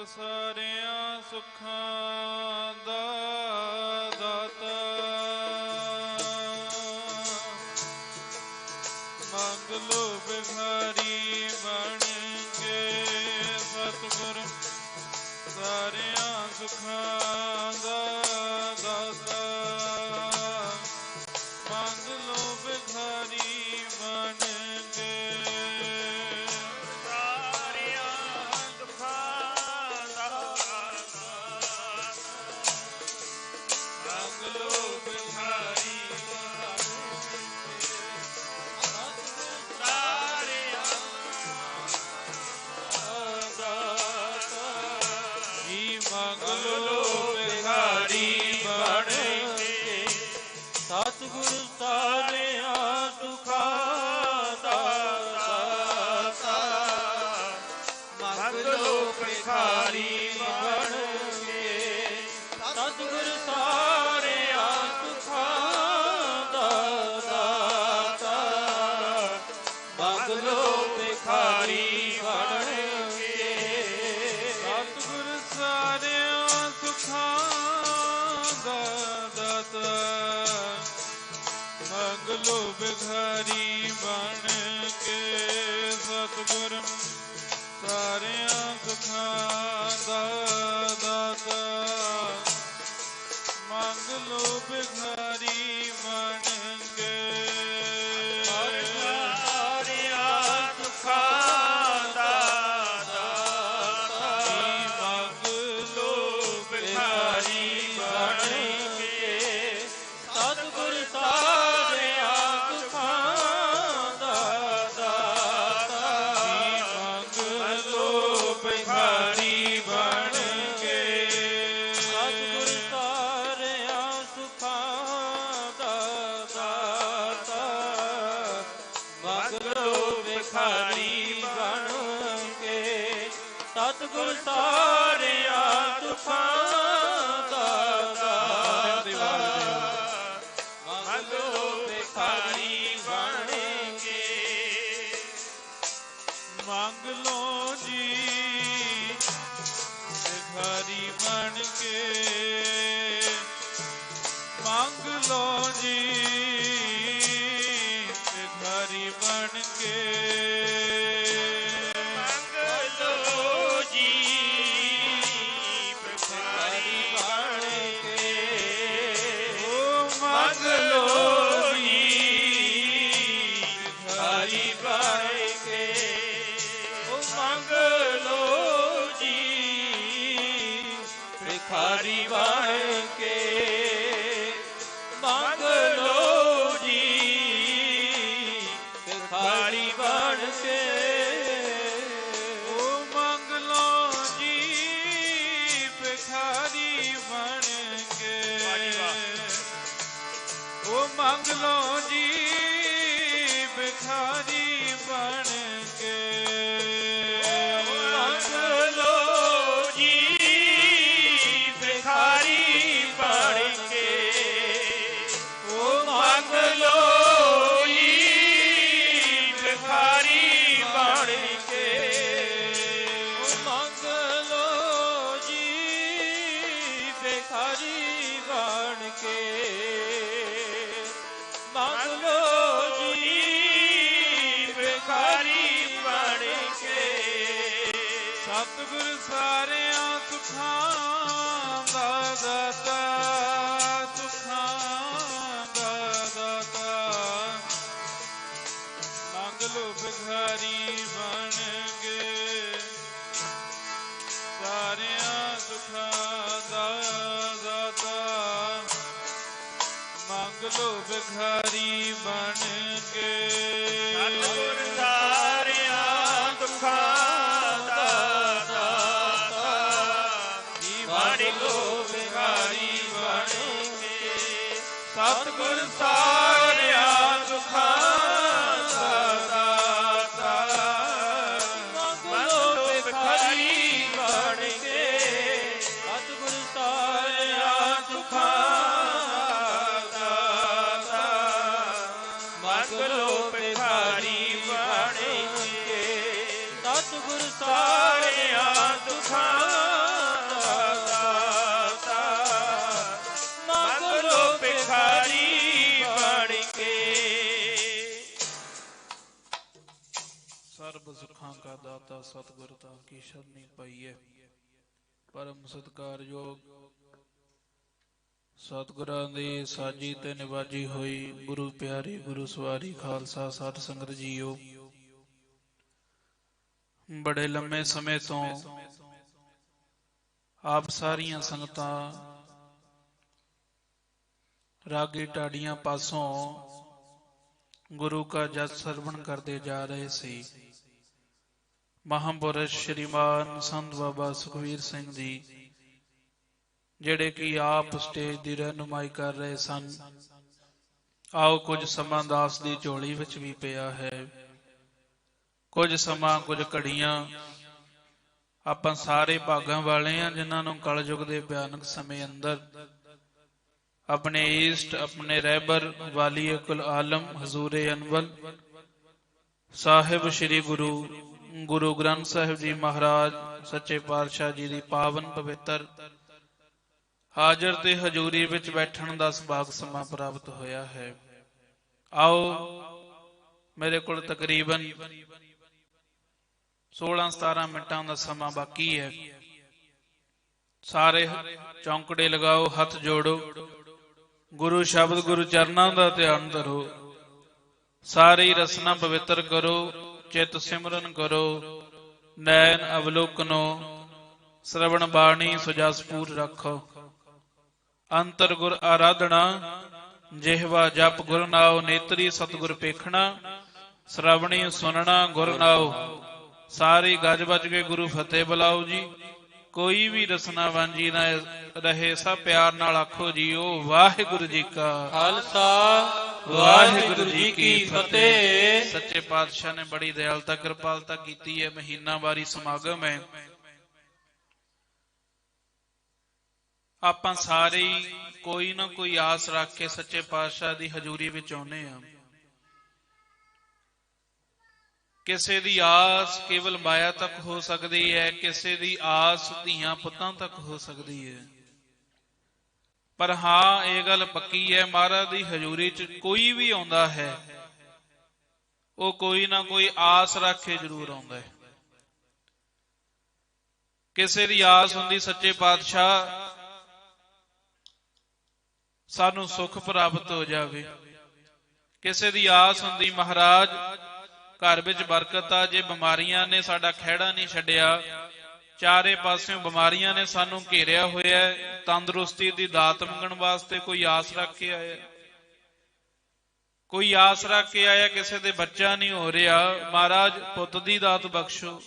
ਸਤਿਗੁਰ ਸਾਰਿਆਂ ਸੁਖਾਂ ਦਾ ਮੰਗ ਲੋ ਜੀ ਭਿਖਾਰੀ ਬਣ ਸਤਿਗੁਰ ਤਾਂ ਕੀ ਸ਼ਰਣੀ ਪਈਏ। ਪਰਮ ਸਤਿਕਾਰਯੋਗ ਸਤਿਗੁਰਾਂ ਦੀ ਸਾਜੀ ਤੇ ਨਿਵਾਜੀ ਹੋਈ ਗੁਰੂ ਪਿਆਰੀ ਗੁਰੂ ਸਵਾਰੀ ਖਾਲਸਾ ਸਤ ਸੰਗਤ ਜੀਓ। ਬੜੇ ਲੰਮੇ ਸਮੇਂ ਤੋਂ ਆਪ ਸਾਰੀਆਂ ਸੰਗਤਾਂ ਰਾਗੀ ਟਾੜੀਆਂ ਪਾਸੋਂ ਗੁਰੂ ਕਾ ਜਸ ਸਰਵਣ ਕਰਦੇ ਜਾ ਰਹੇ ਸੀ। ਮਹਾਂਪੁਰਸ਼ ਸ਼੍ਰੀਮਾਨ ਸੰਤ ਬਾਬਾ ਸੁਖਵੀਰ ਸਿੰਘ ਜੀ, ਜਿਹੜੇ ਕਿ ਆਪ ਸਟੇਜ ਦੀ ਰਹਿਨੁਮਾਈ ਕਰ ਰਹੇ ਸਨ। ਆਓ ਕੁਝ ਸਮਾਂ ਦਾਸ ਦੀ ਝੋਲੀ ਵਿੱਚ ਵੀ ਪਿਆ ਹੈ। ਕੁਝ ਸਮਾਂ, ਕੁਝ ਘੜੀਆਂ ਆਪਾਂ ਸਾਰੇ ਭਾਗਾਂ ਵਾਲੇ ਆ ਜਿਨ੍ਹਾਂ ਨੂੰ ਕਲਯੁਗ ਦੇ ਭਿਆਨਕ ਸਮੇਂ ਅੰਦਰ ਆਪਣੇ ਈਸਟ, ਆਪਣੇ ਰਹਿਬਰ, ਵਾਲੀ ਕੁਲ ਆਲਮ ਹਜ਼ੂਰੇ ਅਨਵਲ ਸਾਹਿਬ ਸ੍ਰੀ ਗੁਰੂ ਗੁਰੂ ਗ੍ਰੰਥ ਸਾਹਿਬ ਜੀ ਮਹਾਰਾਜ, ਸੱਚੇ ਪਾਤਸ਼ਾਹ ਜੀ ਦੀ ਪਾਵਨ ਪਵਿੱਤਰ ਹਾਜ਼ਰ ਤੇ ਹਜ਼ੂਰੀ ਵਿੱਚ ਬੈਠਣ ਦਾ ਸੁਭਾਗ ਸਮਾਂ ਪ੍ਰਾਪਤ ਹੋਇਆ ਹੈ। ਆਓ, ਮੇਰੇ ਕੋਲ ਤਕਰੀਬਨ 16-17 ਮਿੰਟਾਂ ਦਾ ਸਮਾਂ ਬਾਕੀ ਹੈ। ਸਾਰੇ ਚੌਂਕੜੇ ਲਗਾਓ, ਹੱਥ ਜੋੜੋ। ਗੁਰੂ ਸ਼ਬਦ ਗੁਰੂ ਚਰਨਾਂ ਦਾ ਧਿਆਨ ਧਰੋ। ਸਾਰੀ ਰਸਨਾ ਪਵਿੱਤਰ ਕਰੋ। ਚਿਤ ਸਿਮਰਨ ਕਰੋ, ਨੈਣ ਅਵਲੋਕਨੋ, ਸ਼ਰਵਣ ਬਾਣੀ ਸੁਜਸਪੂਰ ਰੱਖੋ। ਅੰਤਰ ਗੁਰ ਆਰਾਧਣਾ ਜਿਹਵਾ ਜਪ ਗੁਰ ਨਾਉ, ਨੇਤਰੀ ਸਤਗੁਰ ਪੇਖਣਾ, ਸ਼ਰਵਣੀ ਸੁਨਣਾ ਗੁਰ ਨਾਉ। ਸਾਰੀ ਗੱਜ ਵੱਜ ਕੇ ਗੁਰੂ ਫਤਿਹ ਬੁਲਾਓ ਜੀ। ਕੋਈ ਵੀ ਰਸਨਾ ਵਾਂਝੀ ਨਾ ਰਹੇ, ਸਭ ਪਿਆਰ ਨਾਲ ਆਖੋ ਜੀ, ਉਹ ਵਾਹਿਗੁਰੂ ਜੀ ਕਾ ਖਾਲਸਾ। ਵਾਹਿਗੁਰੂ ਜੀ ਕੀ ਫਤਿਹ। ਸੱਚੇ ਪਾਤਸ਼ਾਹ ਨੇ ਬੜੀ ਦਇਆਲਤਾ ਕਿਰਪਾਲਤਾ ਕੀਤੀ ਹੈ ਮਹੀਨਾਵਾਰੀ ਸਮਾਗਮ ਹੈ। ਆਪਾਂ ਸਾਰੇ ਕੋਈ ਨਾ ਕੋਈ ਆਸ ਰੱਖ ਕੇ ਸੱਚੇ ਪਾਤਸ਼ਾਹ ਦੀ ਹਜ਼ੂਰੀ ਵਿੱਚ ਆਉਨੇ ਆ ਕਿਸੇ ਦੀ ਆਸ ਕੇਵਲ ਮਾਇਆ ਤੱਕ ਹੋ ਸਕਦੀ ਹੈ, ਕਿਸੇ ਦੀ ਆਸ ਧੀਆਂ ਪੁੱਤਾਂ ਤੱਕ ਹੋ ਸਕਦੀ ਹੈ। ਪਰ ਹਾਂ, ਇਹ ਗੱਲ ਪੱਕੀ ਹੈ, ਮਹਾਰਾਜ ਦੀ ਹਜ਼ੂਰੀ 'ਚ ਕੋਈ ਵੀ ਆਉਂਦਾ ਹੈ, ਉਹ ਕੋਈ ਨਾ ਕੋਈ ਆਸ ਰੱਖ ਕੇ ਜ਼ਰੂਰ ਆਉਂਦਾ ਹੈ। ਕਿਸੇ ਦੀ ਆਸ ਹੁੰਦੀ, ਸੱਚੇ ਪਾਤਸ਼ਾਹ, ਸਾਨੂੰ ਸੁੱਖ ਪ੍ਰਾਪਤ ਹੋ ਜਾਵੇ। ਕਿਸੇ ਦੀ ਆਸ ਹੁੰਦੀ, ਮਹਾਰਾਜ ਘਰ ਵਿੱਚ ਬਰਕਤ ਆ, ਜੇ ਬਿਮਾਰੀਆਂ ਨੇ ਸਾਡਾ ਖਹਿੜਾ ਨਹੀਂ ਛੱਡਿਆ, ਚਾਰੇ ਪਾਸਿਓਂ ਬਿਮਾਰੀਆਂ ਨੇ ਸਾਨੂੰ ਘੇਰਿਆ ਹੋਇਆ ਹੈ, ਤੰਦਰੁਸਤੀ ਦੀ ਦਾਤ ਮੰਗਣ ਵਾਸਤੇ ਕੋਈ ਆਸ ਰੱਖ ਕੇ ਆਇਆ। ਕੋਈ ਆਸ ਰੱਖ ਕੇ ਆਇਆ, ਕਿਸੇ ਦੇ ਬੱਚਾ ਨਹੀਂ ਹੋ ਰਿਹਾ, ਮਹਾਰਾਜ ਪੁੱਤ ਦੀ ਦਾਤ ਬਖਸ਼ੋ।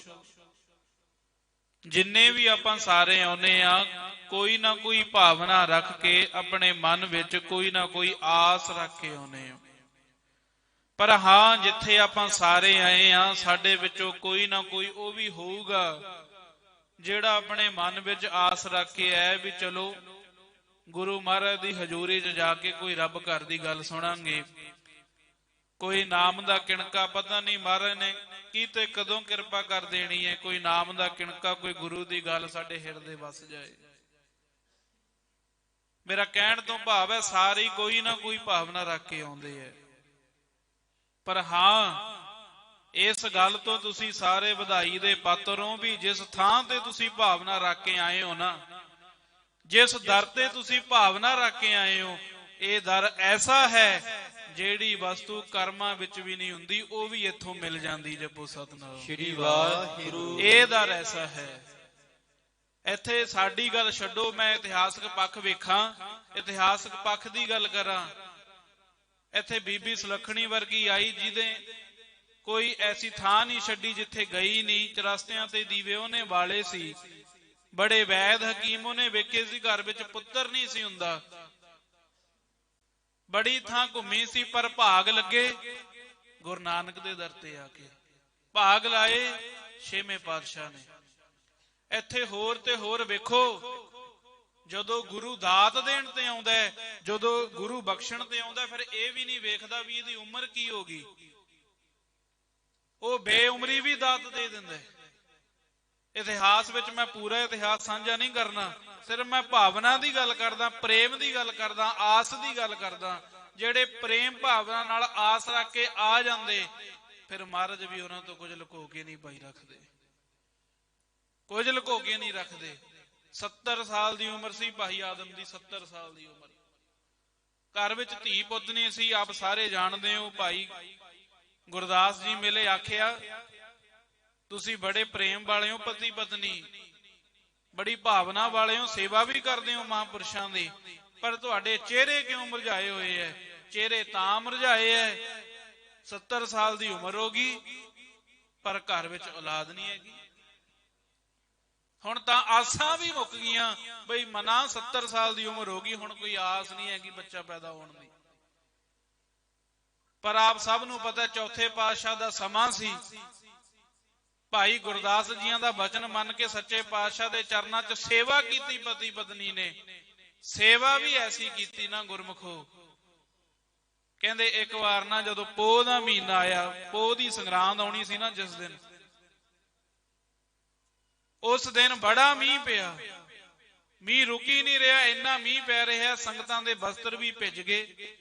ਜਿੰਨੇ ਵੀ ਆਪਾਂ ਸਾਰੇ ਆਉਨੇ ਆ, ਕੋਈ ਨਾ ਕੋਈ ਭਾਵਨਾ ਰੱਖ ਕੇ ਆਪਣੇ ਮਨ ਵਿੱਚ ਕੋਈ ਨਾ ਕੋਈ ਆਸ ਰੱਖ ਕੇ ਆਉਨੇ ਆ। ਪਰ ਹਾਂ, ਜਿੱਥੇ ਆਪਾਂ ਸਾਰੇ ਆਏ ਆ ਸਾਡੇ ਵਿੱਚੋਂ ਕੋਈ ਨਾ ਕੋਈ ਉਹ ਵੀ ਹੋਊਗਾ, ਜਿਹੜਾ ਆਪਣੇ ਮਨ ਵਿੱਚ ਆਸ ਰੱਖ ਕੇ ਆਇਆ ਵੀ ਚਲੋ, ਗੁਰੂ ਮਹਾਰਾਜ ਦੀ ਹਜ਼ੂਰੀ 'ਚ ਜਾ ਕੇ ਕੋਈ ਰੱਬ ਘਰ ਦੀ ਗੱਲ ਸੁਣਾਂਗੇ। ਕੋਈ ਨਾਮ ਦਾ ਕਿਣਕਾ, ਪਤਾ ਨਹੀਂ ਮਹਾਰਾਜ ਨੇ ਕੀ ਤੇ ਕਦੋਂ ਕਿਰਪਾ ਕਰ ਦੇਣੀ ਹੈ, ਕੋਈ ਨਾਮ ਦਾ ਕਿਣਕਾ, ਕੋਈ ਗੁਰੂ ਦੀ ਗੱਲ ਸਾਡੇ ਹਿਰਦੇ ਵਸ ਜਾਏ। ਮੇਰਾ ਕਹਿਣ ਤੋਂ ਭਾਵ ਹੈ, ਸਾਰੀ ਕੋਈ ਨਾ ਕੋਈ ਭਾਵਨਾ ਰੱਖ ਕੇ ਆਉਂਦੇ ਹੈ। ਪਰ ਹਾਂ ਇਸ ਗੱਲ ਤੋਂ ਤੁਸੀਂ ਸਾਰੇ ਵਧਾਈ ਦੇ ਪਾਤਰ ਹੋ ਵੀ ਜਿਸ ਥਾਂ ਤੇ ਤੁਸੀਂ ਭਾਵਨਾ ਰੱਖ ਕੇ ਆਏ ਹੋ ਨਾ ਜਿਸ ਦਰ ਤੇ ਤੁਸੀਂ ਭਾਵਨਾ ਰੱਖ ਕੇ ਆਏ ਹੋ ਇਹ ਦਰ ਐਸਾ ਹੈ ਜਿਹੜੀ ਵਸਤੂ ਕਰਮਾਂ ਵਿੱਚ ਵੀ ਨਹੀਂ ਹੁੰਦੀ ਉਹ ਵੀ ਇੱਥੋਂ ਮਿਲ ਜਾਂਦੀ ਜਪੋ ਸਤਨਾਮ। ਸ਼੍ਰੀ ਵਾਹਿਗੁਰੂ। ਇਹ ਦਰ ਐਸਾ ਹੈ। ਇੱਥੇ ਸਾਡੀ ਗੱਲ ਛੱਡੋ ਮੈਂ ਇਤਿਹਾਸਕ ਪੱਖ ਵੇਖਾਂ ਇਤਿਹਾਸਕ ਪੱਖ ਦੀ ਗੱਲ ਕਰਾਂ। ਇੱਥੇ ਬੀਬੀ ਸੁਲੱਖਣੀ ਵਰਗੀ ਆਈ ਜਿਹਦੇ ਕੋਈ ਐਸੀ ਥਾਂ ਨਹੀਂ ਛੱਡੀ ਜਿੱਥੇ ਗਈ ਨਹੀਂ, ਚਰਸਤਿਆਂ ਤੇ ਦੀਵੇ ਉਹਨੇ ਵਾਲੇ ਸੀ। ਬੜੇ ਵੈਦ ਹਕੀਮ ਉਹਨੇ ਵੇਖੇ ਸੀ, ਘਰ ਵਿੱਚ ਪੁੱਤਰ ਨਹੀਂ ਸੀ ਹੁੰਦਾ। ਬੜੀ ਥਾਂ ਘੁੰਮੀ ਸੀ, ਪਰ ਭਾਗ ਲੱਗੇ, ਗੁਰੂ ਨਾਨਕ ਦੇ ਦਰ ਤੇ ਆ ਕੇ। ਭਾਗ ਲਾਏ, ਛੇਵੇਂ ਪਾਤਸ਼ਾਹ ਨੇ। ਇੱਥੇ ਹੋਰ ਤੇ ਹੋਰ ਵੇਖੋ ਜਦੋਂ ਗੁਰੂ ਦਾਤ ਦੇਣ ਤੇ ਆਉਂਦਾ ਹੈ, ਜਦੋਂ ਗੁਰੂ ਬਖਸ਼ਣ ਤੇ ਆਉਂਦਾ ਫਿਰ ਇਹ ਵੀ ਨਹੀਂ ਵੇਖਦਾ ਵੀ ਇਹਦੀ ਉਮਰ ਕੀ ਹੋ ਗਈ। ਉਹ ਬੇਉਮਰੀ ਵੀ ਦਾਤ ਦੇ ਦਿੰਦਾ ਹੈ। ਇਤਿਹਾਸ ਵਿੱਚ ਮੈਂ ਪੂਰਾ ਇਤਿਹਾਸ ਸਾਂਝਾ ਨਹੀਂ ਕਰਨਾ, ਸਿਰਫ ਮੈਂ ਭਾਵਨਾ ਦੀ ਗੱਲ ਕਰਦਾ, ਪ੍ਰੇਮ ਦੀ ਗੱਲ ਕਰਦਾ, ਆਸ ਦੀ ਗੱਲ ਕਰਦਾ। ਜਿਹੜੇ ਪ੍ਰੇਮ ਭਾਵਨਾ ਨਾਲ ਆਸ ਰੱਖ ਕੇ ਆ ਜਾਂਦੇ, ਫਿਰ ਮਹਾਰਾਜ ਵੀ ਉਹਨਾਂ ਤੋਂ ਕੁਝ ਲੁਕੋ ਕੇ ਨਹੀਂ ਪਾਈ ਰੱਖਦੇ। ਕੁਝ ਲੁਕੋ ਕੇ ਨਹੀਂ ਰੱਖਦੇ। 70 ਸਾਲ ਦੀ ਉਮਰ ਸੀ ਭਾਈ ਆਦਮ ਦੀ 70 ਸਾਲ ਦੀ ਉਮਰ। ਘਰ ਵਿੱਚ ਧੀ ਪੁੱਤ ਨਹੀਂ ਸੀ, ਆਪ ਸਾਰੇ ਜਾਣਦੇ ਹੋ, ਭਾਈ ਗੁਰਦਾਸ ਜੀ ਮੇਲੇ ਆਖਿਆ, ਤੁਸੀਂ ਬੜੇ ਪ੍ਰੇਮ ਵਾਲੇ ਹੋ, ਪਤੀ ਪਤਨੀ। ਬੜੀ ਭਾਵਨਾ ਵਾਲੇ ਹੋ, ਸੇਵਾ ਵੀ ਕਰਦੇ ਹੋ ਮਹਾਂਪੁਰਸ਼ਾਂ ਦੀ। ਪਰ ਤੁਹਾਡੇ ਚਿਹਰੇ ਕਿਉਂ ਮੁਰਝਾਏ ਹੋਏ ਐ? ਚਿਹਰੇ ਤਾਂ ਮੁਰਝਾਏ ਐ 70 ਸਾਲ ਦੀ ਉਮਰ ਹੋ ਗਈ, ਪਰ ਘਰ ਵਿੱਚ ਔਲਾਦ ਨਹੀਂ ਹੈਗੀ। ਹੁਣ ਤਾਂ ਆਸਾਂ ਵੀ ਮੁੱਕ ਗਈਆਂ। ਬਈ ਮਨਾ 70 ਸਾਲ ਦੀ ਉਮਰ ਹੋ ਗਈ, ਹੁਣ ਕੋਈ ਆਸ ਨਹੀਂ ਹੈਗੀ ਬੱਚਾ ਪੈਦਾ ਹੋਣ ਦੀ। ਪਰ ਆਪ ਸਭ ਨੂੰ ਪਤਾ ਚੌਥੇ ਪਾਤਸ਼ਾਹ ਦਾ ਸਮਾਂ ਸੀ। ਭਾਈ ਗੁਰਦਾਸ ਜੀਆਂ ਦਾ ਬਚਨ ਮੰਨ ਕੇ ਸੱਚੇ ਪਾਤਸ਼ਾਹ ਦੇ ਚਰਨਾਂ 'ਚ ਸੇਵਾ ਕੀਤੀ ਪਤੀ ਪਤਨੀ ਨੇ। ਸੇਵਾ ਵੀ ਐਸੀ ਕੀਤੀ ਨਾ ਗੁਰਮਖੋ। ਕਹਿੰਦੇ ਇੱਕ ਵਾਰ ਨਾ ਜਦੋਂ ਪੋਹ ਦਾ ਮਹੀਨਾ ਆਇਆ, ਪੋਹ ਦੀ ਸੰਗਰਾਂਦ ਆਉਣੀ ਸੀ ਨਾ ਜਿਸ ਦਿਨ ਉਸ ਦਿਨ ਬੜਾ ਮੀਂਹ ਪਿਆ। ਮੀਂਹ ਰੁਕੀ ਨਹੀਂ ਰਿਹਾ, ਇੰਨਾ ਮੀਂਹ ਪੈ ਰਿਹਾ, ਸੰਗਤਾਂ ਦੇ ਬਸਤਰ ਵੀ ਭਿੱਜ ਗਏ।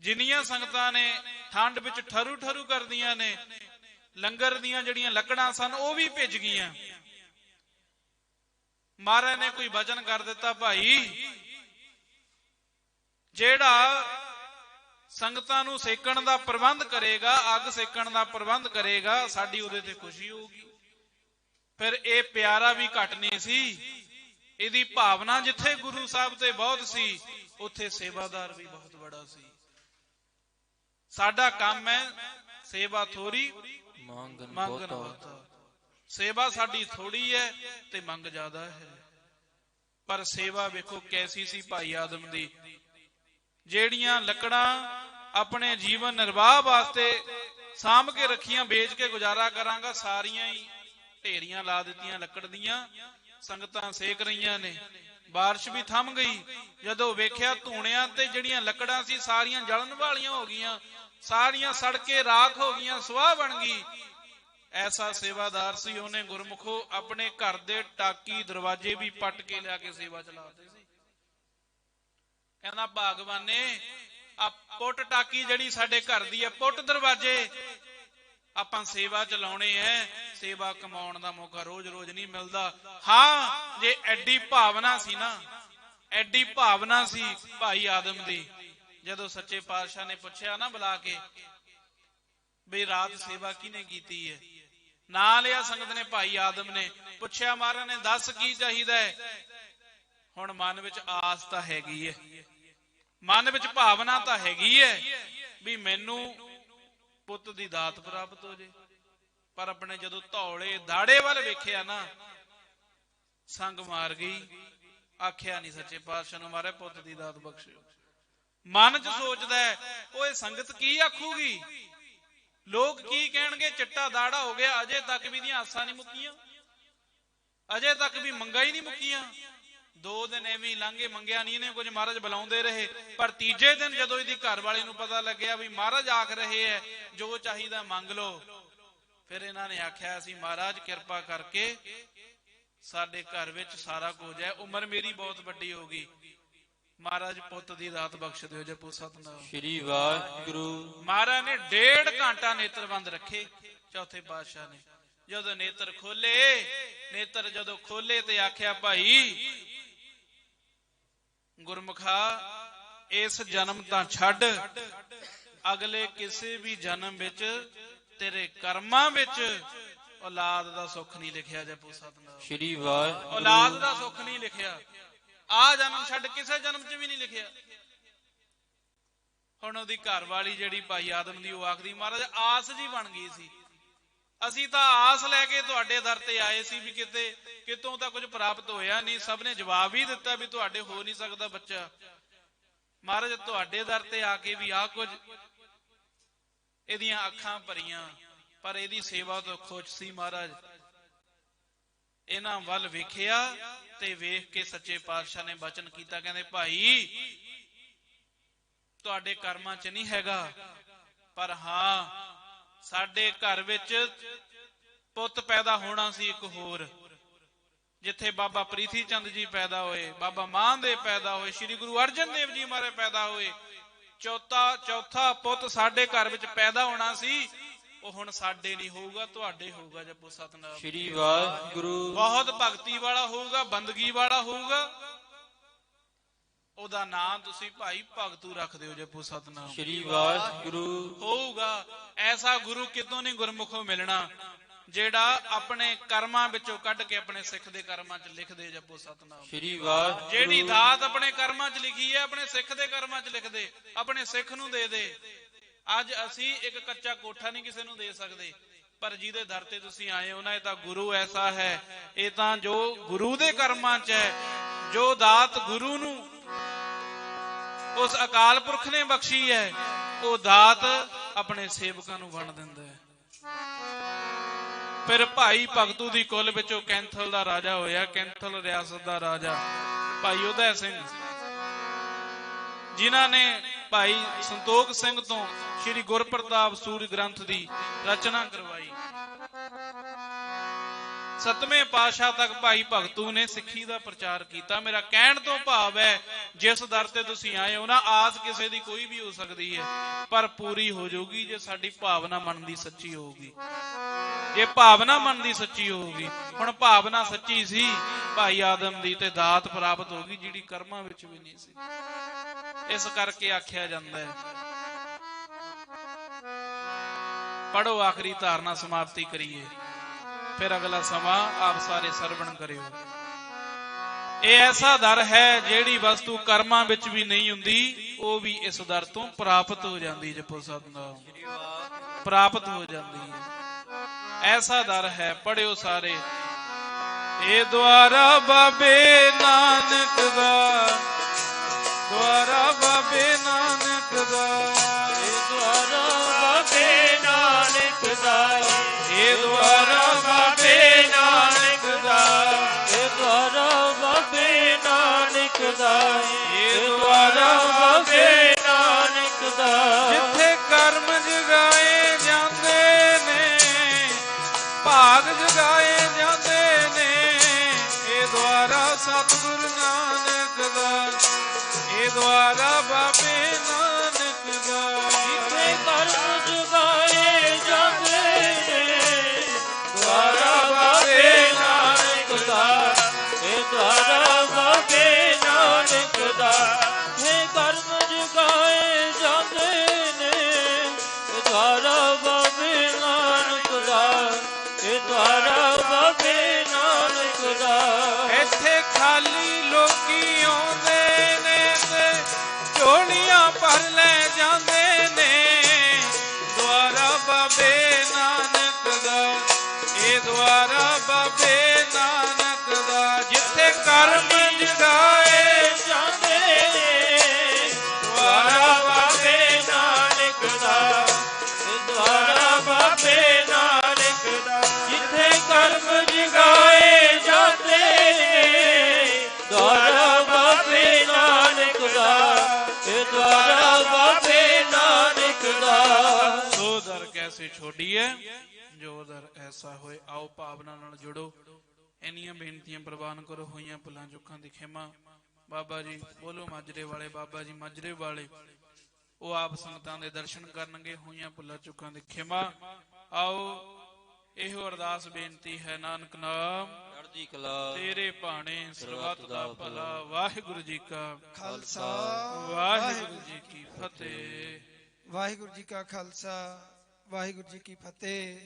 ਜਿੰਨੀਆਂ ਸੰਗਤਾਂ ਨੇ ਠੰਡ ਵਿੱਚ ਠਰੂ ਠਰੂ ਕਰਦੀਆਂ ਨੇ, ਲੰਗਰ ਦੀਆਂ ਜਿਹੜੀਆਂ ਲੱਕੜਾਂ ਸਨ, ਉਹ ਵੀ ਭਿੱਜ ਗਈਆਂ। ਮਹਾਰਾਜ ਨੇ ਕੋਈ ਵਚਨ ਕਰ ਦਿੱਤਾ, ਭਾਈ, ਜਿਹੜਾ ਸੰਗਤਾਂ ਨੂੰ ਸੇਕਣ ਦਾ ਪ੍ਰਬੰਧ ਕਰੇਗਾ, ਅੱਗ ਸੇਕਣ ਦਾ ਪ੍ਰਬੰਧ ਕਰੇਗਾ, ਸਾਡੀ ਉਹਦੇ ਤੇ ਖੁਸ਼ੀ ਹੋਊਗੀ। ਫਿਰ ਇਹ ਪਿਆਰਾ ਵੀ ਘਟ ਨਹੀਂ ਸੀ। ਇਹਦੀ ਭਾਵਨਾ ਜਿੱਥੇ ਗੁਰੂ ਸਾਹਿਬ ਤੇ ਬਹੁਤ ਸੀ ਉੱਥੇ ਸੇਵਾਦਾਰ ਵੀ ਬਹੁਤ ਬੜਾ ਸੀ। ਸਾਡਾ ਕੰਮ ਹੈ ਸੇਵਾ ਥੋੜੀ ਮੰਗ ਮੰਗ ਨਾ ਬਹੁਤਾ। ਸੇਵਾ ਸਾਡੀ ਥੋੜੀ ਹੈ ਤੇ ਮੰਗ ਜ਼ਿਆਦਾ ਹੈ। ਪਰ ਸੇਵਾ ਵੇਖੋ ਕੈਸੀ ਸੀ ਭਾਈ ਆਦਮ ਦੀ। ਜਿਹੜੀਆਂ ਲੱਕੜਾਂ ਆਪਣੇ ਜੀਵਨ ਨਿਰਵਾਹ ਵਾਸਤੇ ਸਾਂਭ ਕੇ ਰੱਖੀਆਂ ਵੇਚ ਕੇ ਗੁਜ਼ਾਰਾ ਕਰਾਂਗਾ ਸਾਰੀਆਂ ਹੀ ਢੇਰੀਆਂ ਲਾ ਦਿੱਤੀਆਂ, ਲੱਕੜ ਦੀਆਂ ਸੰਗਤਾਂ ਸੇਕ ਰਹੀਆਂ ਨੇ। ਬਾਰਿਸ਼ ਵੀ ਥੰਮ ਗਈ। ਜਦੋਂ ਵੇਖਿਆ ਧੂਣਿਆਂ ਤੇ ਜਿਹੜੀਆਂ ਲੱਕੜਾਂ ਸੀ, ਸਾਰੀਆਂ ਜਲਣ ਵਾਲੀਆਂ ਹੋ ਗਈਆਂ। ਸਾਰੀਆਂ ਸੜ ਕੇ ਰਾਖ ਹੋ ਗਈਆਂ, ਸੁਆਹ ਬਣ ਗਈ। ਐਸਾ ਸੇਵਾਦਾਰ ਸੀ ਉਹਨੇ, ਗੁਰਮੁਖੋ, ਆਪਣੇ ਘਰ ਦੇ ਟਾਕੀ ਦਰਵਾਜ਼ੇ ਵੀ ਪੱਟ ਕੇ ਲਿਆ ਕੇ ਸੇਵਾ ਚਲਾਉਂਦੇ ਸੀ। ਕਹਿੰਦਾ, ਭਾਗਵਾਨੇ ਆ ਪੁੱਟ ਟਾਕੀ ਜਿਹੜੀ ਸਾਡੇ ਘਰ ਦੀ ਹੈ, ਪੁੱਟ ਦਰਵਾਜ਼ੇ। ਆਪਾਂ ਸੇਵਾ ਚਲਾਉਣੇ ਹੈ ਸੇਵਾ ਕਮਾਉਣ ਦਾ ਮੌਕਾ ਰੋਜ਼-ਰੋਜ਼ ਨਹੀਂ ਮਿਲਦਾ। ਹਾਂ, ਜੇ ਐਡੀ ਭਾਵਨਾ ਸੀ ਨਾ, ਐਡੀ ਭਾਵਨਾ ਸੀ ਭਾਈ ਆਦਮ ਦੀ, ਜਦੋਂ ਸੱਚੇ ਪਾਤਸ਼ਾਹ ਨੇ ਪੁੱਛਿਆ ਨਾ ਬੁਲਾ ਕੇ ਬਈ ਰਾਤ ਸੇਵਾ ਕਿਹਨੇ ਕੀਤੀ ਹੈ ਨਾ ਲਿਆ ਸੰਗਤ ਨੇ ਭਾਈ ਆਦਮ ਨੇ ਪੁੱਛਿਆ, ਮਹਾਰਾਜ ਨੇ ਦੱਸ ਕੀ ਚਾਹੀਦਾ ਹੈ ਹੁਣ ਮਨ ਵਿੱਚ ਆਸ ਤਾਂ ਹੈਗੀ ਹੈ ਮਨ ਵਿੱਚ ਭਾਵਨਾ ਤਾਂ ਹੈਗੀ ਹੈ ਵੀ ਮੈਨੂੰ ਪੁੱਤ ਦੀ ਦਾਤ ਪ੍ਰਾਪਤ ਹੋ ਜੇ। ਪਰ ਆਪਣੇ ਜਦੋਂ ਧੌਲੇ ਦਾੜੇ ਵੱਲ ਵੇਖਿਆ ਨਾ, ਸੰਗ ਮਾਰ ਗਈ। ਆਖਿਆ ਨਹੀਂ ਸੱਚੇ ਪਾਤਸ਼ਾਹ ਨੂੰ, ਮਾਰੇ ਪੁੱਤ ਦੀ ਦਾਤ ਬਖਸ਼ਿਓ। ਮਨ 'ਚ ਸੋਚਦਾ ਹੈ, ਓਏ ਸੰਗਤ ਕੀ ਆਖੂਗੀ? ਲੋਕ ਕੀ ਕਹਿਣਗੇ? ਚਿੱਟਾ ਦਾੜਾ ਹੋ ਗਿਆ, ਅਜੇ ਤੱਕ ਵੀ ਦੀਆਂ ਆਸਾਂ ਨਹੀਂ ਮੁੱਕੀਆਂ। ਅਜੇ ਤੱਕ ਵੀ ਮੰਗਾ ਹੀ ਨਹੀਂ ਮੁੱਕੀਆਂ। ਦੋ ਦਿਨ ਐਵੇਂ ਲੰਘੇ ਮੰਗਿਆ ਨਹੀਂ ਇਹਨੇ ਕੁਝ ਮਹਾਰਾਜ ਬੁਲਾਉਂਦੇ ਰਹੇ। ਪਰ ਤੀਜੇ ਦਿਨ ਜਦੋਂ ਇਹਦੀ ਘਰ ਵਾਲੀ ਨੂੰ ਪਤਾ ਲੱਗਿਆ ਵੀ ਮਹਾਰਾਜ ਆਖ ਰਹੇ ਐ ਜੋ ਚਾਹੀਦਾ ਮੰਗ ਲਓ। ਫਿਰ ਇਹਨਾਂ ਨੇ ਆਖਿਆ ਸੀ ਮਹਾਰਾਜ ਕਿਰਪਾ ਕਰਕੇ ਸਾਡੇ ਘਰ ਵਿੱਚ ਸਾਰਾ ਕੁਝ ਹੈ ਉਮਰ ਮੇਰੀ ਬਹੁਤ ਵੱਡੀ ਹੋ ਗਈ। ਮਹਾਰਾਜ ਪੁੱਤ ਦੀ ਦਾਤ ਬਖਸ਼ ਦਿਓ ਜਪੋ ਸਤਨਾਮ। ਸ੍ਰੀ ਵਾਹਿਗੁਰੂ। ਮਹਾਰਾਜ ਨੇ ਡੇਢ ਘੰਟਾ ਨੇਤਰ ਬੰਦ ਰੱਖੇ। ਚੌਥੇ ਪਾਤਸ਼ਾਹ ਨੇ ਜਦੋਂ ਨੇਤਰ ਖੋਲੇ ਨੇਤਰ ਜਦੋਂ ਖੋਲੇ ਤੇ ਆਖਿਆ ਭਾਈ ਗੁਰਮੁਖਾ ਇਸ ਜਨਮ ਤਾਂ ਛੱਡ। ਅਗਲੇ ਕਿਸੇ ਵੀ ਜਨਮ ਵਿੱਚ ਤੇਰੇ ਕਰਮਾਂ ਵਿੱਚ ਔਲਾਦ ਦਾ ਸੁੱਖ ਨਹੀਂ ਲਿਖਿਆ ਜਪੋ ਸਤਨਾਮ। ਸ੍ਰੀ ਵਾਹਿਗੁਰੂ। ਔਲਾਦ ਦਾ ਸੁੱਖ ਨਹੀਂ ਲਿਖਿਆ। ਆ ਜਨਮ ਛੱਡ ਕਿਸੇ ਜਨਮ 'ਚ ਵੀ ਨਹੀਂ ਲਿਖਿਆ। ਹੁਣ ਉਹਦੀ ਘਰ ਵਾਲੀ ਜਿਹੜੀ ਭਾਈ ਆਦਮ ਦੀ ਉਹ ਆਖਦੀ ਮਹਾਰਾਜ ਆਸ ਜੀ ਬਣ ਗਈ ਸੀ। ਅਸੀਂ ਤਾਂ ਆਸ ਲੈ ਕੇ ਤੁਹਾਡੇ ਦਰ ਤੇ ਆਏ ਸੀ ਵੀ ਕਿਤੇ, ਕਿਤੋਂ ਤਾਂ ਕੁਝ ਪ੍ਰਾਪਤ ਹੋਇਆ ਨਹੀਂ। ਸਭ ਨੇ ਜਵਾਬ ਹੀ ਦਿੱਤਾ ਵੀ ਤੁਹਾਡੇ ਹੋ ਨਹੀਂ ਸਕਦਾ ਬੱਚਾ। ਮਹਾਰਾਜ, ਤੁਹਾਡੇ ਦਰ ਤੇ ਆ ਕੇ ਵੀ ਆ ਕੁਝ ਇਹਦੀਆਂ ਅੱਖਾਂ ਭਰੀਆਂ, ਪਰ ਇਹਦੀ ਸੇਵਾ ਤੋਂ ਖੁਸ਼ ਸੀ ਮਹਾਰਾਜ। ਇਹਨਾਂ ਵੱਲ ਵੇਖਿਆ ਤੇ ਵੇਖ ਕੇ ਸੱਚੇ ਪਾਤਸ਼ਾਹ ਨੇ ਬਚਨ ਕੀਤਾ, ਕਹਿੰਦੇ, ਭਾਈ, ਤੁਹਾਡੇ ਕਰਮਾਂ 'ਚ ਨਹੀਂ ਹੈਗਾ, ਪਰ ਹਾਂ ਸਾਡੇ ਘਰ ਵਿੱਚ ਪੁੱਤ ਪੈਦਾ ਹੋਣਾ ਸੀ ਇੱਕ ਹੋਰ ਜਿੱਥੇ ਬਾਬਾ ਪ੍ਰੀਥੀ ਚੰਦ ਜੀ ਪੈਦਾ ਹੋਏ ਬਾਬਾ ਮਾਨਦੇਵ ਪੈਦਾ ਹੋਏ ਸ੍ਰੀ ਗੁਰੂ ਅਰਜਨ ਦੇਵ ਜੀ ਮਾਰੇ ਪੈਦਾ ਹੋਏ। ਚੌਥਾ ਚੌਥਾ ਪੁੱਤ ਸਾਡੇ ਘਰ ਵਿੱਚ ਪੈਦਾ ਹੋਣਾ ਸੀ ਉਹ ਹੁਣ ਸਾਡੇ ਨਹੀਂ ਹੋਊਗਾ ਤੁਹਾਡੇ ਹੋਊਗਾ ਜਪੋ ਸਤਨਾਮ। ਸ੍ਰੀ ਵਾਹਿਗੁਰੂ। ਬਹੁਤ ਭਗਤੀ ਵਾਲਾ ਹੋਊਗਾ ਬੰਦਗੀ ਵਾਲਾ ਹੋਊਗਾ। ਉਹਦਾ ਨਾਮ ਤੁਸੀਂ ਭਾਈ ਭਗਤੂ ਰੱਖ ਦਿਓ ਜਪੋ ਸਤਨਾਮ। ਸ੍ਰੀ ਵਾਹਿਗੁਰੂ। ਹੋਊਗਾ। ਐਸਾ ਗੁਰੂ ਕਿਤੋਂ ਨਹੀਂ ਗੁਰਮੁਖੋਂ ਮਿਲਣਾ ਜਿਹੜਾ ਆਪਣੇ ਕਰਮਾਂ ਵਿੱਚੋਂ ਕੱਢ ਕੇ ਆਪਣੇ ਸਿੱਖ ਦੇ ਕਰਮਾਂ 'ਚ ਲਿਖ ਦੇ ਜਪੋ ਸਤਨਾਮ। ਸ੍ਰੀ ਵਾਹਿਗੁਰੂ। ਜਿਹੜੀ ਦਾਤ ਆਪਣੇ ਕਰਮਾਂ 'ਚ ਲਿਖੀ ਹੈ ਆਪਣੇ ਸਿੱਖ ਦੇ ਕਰਮਾਂ 'ਚ ਲਿਖ ਦੇ ਆਪਣੇ ਸਿੱਖ ਨੂੰ ਦੇ ਦੇ। ਅੱਜ ਅਸੀਂ ਇੱਕ ਕੱਚਾ ਕੋਠਾ ਨਹੀਂ ਕਿਸੇ ਨੂੰ ਦੇ ਸਕਦੇ ਪਰ ਜਿਹਦੇ ਦਰ ਤੇ ਤੁਸੀਂ ਆਏ ਹੋ ਨਾ ਇਹ ਤਾਂ ਗੁਰੂ ਐਸਾ ਹੈ। ਇਹ ਤਾਂ ਜੋ ਗੁਰੂ ਦੇ ਕਰਮਾਂ 'ਚ ਹੈ ਜੋ ਦਾਤ ਗੁਰੂ ਨੂੰ ਉਸ ਅਕਾਲ ਪੁਰਖ ਨੇ ਬਖਸ਼ੀ ਹੈ, ਉਹ ਦਾਤ ਆਪਣੇ ਸੇਵਕਾਂ ਨੂੰ ਵੰਡ ਦਿੰਦਾ ਹੈ। ਫਿਰ ਭਾਈ ਭਗਤੂ ਦੀ ਕੁੱਲ ਵਿੱਚੋਂ ਕੈਂਥਲ ਦਾ ਰਾਜਾ ਹੋਇਆ, ਕੈਂਥਲ ਰਿਆਸਤ ਦਾ ਰਾਜਾ ਭਾਈ ਉਦੈ ਸਿੰਘ। ਜਿਨ੍ਹਾਂ ਨੇ ਭਾਈ ਸੰਤੋਖ ਸਿੰਘ ਤੋਂ ਸ੍ਰੀ ਗੁਰਪ੍ਰਤਾਪ ਸੂਰੀ ਗ੍ਰੰਥ ਦੀ ਰਚਨਾ ਕਰਵਾਈ। ਸਤਵੇਂ ਪਾਤਸ਼ਾਹ ਤੱਕ ਭਾਈ ਭਗਤੂ ਨੇ ਸਿੱਖੀ ਦਾ ਪ੍ਰਚਾਰ ਕੀਤਾ। ਮੇਰਾ ਕਹਿਣ ਤੋਂ ਭਾਵ ਹੈ, ਜਿਸ ਦਰ ਤੇ ਤੁਸੀਂ ਆਏ ਹੋ ਨਾ, ਆਸ ਕਿਸੇ ਦੀ ਕੋਈ ਵੀ ਹੋ ਸਕਦੀ ਹੈ, ਪਰ ਪੂਰੀ ਹੋ ਜਾਊਗੀ ਜੇ ਸਾਡੀ ਭਾਵਨਾ ਮਨ ਦੀ ਸੱਚੀ ਹੋਊਗੀ। ਜੇ ਭਾਵਨਾ ਮਨ ਦੀ ਸੱਚੀ ਹੋਊਗੀ, ਹੁਣ ਭਾਵਨਾ ਸੱਚੀ ਸੀ, ਭਾਈ ਆਦਮ ਦੀ ਤੇ ਦਾਤ ਪ੍ਰਾਪਤ ਹੋ ਗਈ, ਜਿਹੜੀ ਕਰਮਾਂ ਵਿੱਚ ਵੀ ਨਹੀਂ ਸੀ। ਇਸ ਕਰਕੇ ਆਖਿਆ ਜਾਂਦਾ ਹੈ। ਪੜੋ ਆਖਰੀ ਧਾਰਨਾ ਸਮਾਪਤੀ ਕਰੀਏ। ਫਿਰ ਅਗਲਾ ਸਮਾਂ ਆਪ ਸਾਰੇ ਸਰਵਣ ਕਰਿਓ ਇਹ ਐਸਾ ਦਰ ਹੈ ਜਿਹੜੀ ਵਸਤੂ ਕਰਮਾਂ ਵਿੱਚ ਵੀ ਨਹੀਂ ਹੁੰਦੀ ਉਹ ਵੀ ਇਸ ਦਰ ਤੋਂ ਪ੍ਰਾਪਤ ਹੋ ਜਾਂਦੀ ਜਪੋ ਸਤਨਾਮ ਪ੍ਰਾਪਤ ਹੋ ਜਾਂਦੀ ਹੈ ਐਸਾ ਦਰ ਹੈ ਪੜਿਓ ਸਾਰੇ ਇਹ ਦੁਆਰਾ ਬਾਬੇ ਨਾਨਕ ਦਾ ਦੁਆਰਾ ਬਾਬੇ ਨਾਨਕ ਦਾ ਇਹ ਦੁਆਰਾ ਬਾਬੇ ਨਾਨਕ ਦਾ ਇਹ ਦੁਆਰਾ ਬਾਬੇ ਨਾਨਕ ਦਾ ਇਹ ਦੁਆਰਾ ਬਾਬੇ ਨਾਨਕ ਦਾ ਇਹ ਦੁਆਰਾ ਬਾਬੇ ਨਾਨਕ ਦਾ ਜਿੱਥੇ ਕਰਮ ਜਗਾਏ ਜਾਂਦੇ ਨੇ ਭਾਗ ਜਗਾਏ ਜਾਂਦੇ ਨੇ ਇਹ ਦੁਆਰਾ ਸਤਿਗੁਰੂ ਨਾਨਕ ਦਾ ਇਹ ਦੁਆਰਾ ਬਾਬੇ ਨਾਨਕ ਦਾ ਜਿੱਥੇ ਕਰਮ ਜਗਾਏ ਜਾਂਦੇ ਨੇ, ਦੁਆਰਾ ਬਾਬੇ ਨਾਨਕ ਦਾ ਇਹ ਦੁਆਰਾ ਜਾਂਦੇ ਨੇ। ਦੁਆਰਾ ਬਾਬੇ ਨਾਨਕ ਦਾ ਇਹ ਦੁਆਰਾ ਬਾਬੇ ਨਾਨਕ ਦਾ। ਜਿੱਥੇ ਕਰਮ ਛੋਡੀ ਹੈ? ਜੋ ਦਰ ਐਸਾ ਹੋਏ ਆਓ ਭਾਵਨਾ ਨਾਲ ਜੁੜੋ। ਇੰਨੀਆਂ ਬੇਨਤੀਆਂ ਪ੍ਰਵਾਨ ਕਰੋ ਹੋਈਆਂ ਭੁੱਲਾਂ ਚੁੱਕਾਂ ਦੀ ਖਿਮਾ। ਬਾਬਾ ਜੀ ਬੋਲੋ ਮਾਜਰੇ ਵਾਲੇ ਬਾਬਾ ਜੀ ਮਾਜਰੇ ਵਾਲੇ। ਉਹ ਆਪ ਸੰਗਤਾਂ ਦੇ ਦਰਸ਼ਨ ਕਰਨਗੇ ਹੋਈਆਂ ਭੁੱਲਾਂ ਚੁੱਕਾਂ ਦੀ ਖਿਮਾ। ਆਓ ਇਹੋ ਅਰਦਾਸ ਬੇਨਤੀ ਹੈ ਨਾਨਕ ਨਾਮ। ਚੜ੍ਹਦੀ ਕਲਾ ਤੇਰੇ ਭਾਣੇ ਸਰਬੱਤ ਦਾ ਭਲਾ ਵਾਹਿਗੁਰੂ ਜੀ ਕਾ ਖਾਲਸਾ ਵਾਹਿਗੁਰੂ ਜੀ ਕੀ ਫਤਿਹ। ਵਾਹਿਗੁਰੂ ਜੀ ਕਾ ਖਾਲਸਾ ਵਾਹਿਗੁਰੂ ਜੀ ਕੀ ਫਤਿਹ।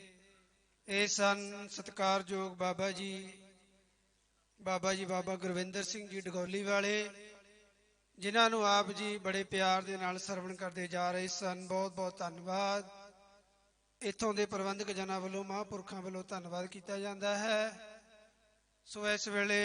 ਇਹ ਸਨ ਸਤਿਕਾਰਯੋਗ ਬਾਬਾ ਜੀ ਬਾਬਾ ਜੀ ਬਾਬਾ ਗੁਰਵਿੰਦਰ ਸਿੰਘ ਜੀ ਡਗੋਲੀ ਵਾਲੇ, ਜਿਨ੍ਹਾਂ ਨੂੰ ਆਪ ਜੀ ਬੜੇ ਪਿਆਰ ਦੇ ਨਾਲ ਸਰਵਣ ਕਰਦੇ ਜਾ ਰਹੇ ਸਨ। ਬਹੁਤ ਬਹੁਤ ਧੰਨਵਾਦ। ਇੱਥੋਂ ਦੇ ਪ੍ਰਬੰਧਕ ਜਨਾਂ ਵੱਲੋਂ, ਮਹਾਂਪੁਰਖਾਂ ਵੱਲੋਂ ਧੰਨਵਾਦ ਕੀਤਾ ਜਾਂਦਾ ਹੈ। ਸੋ ਇਸ ਵੇਲੇ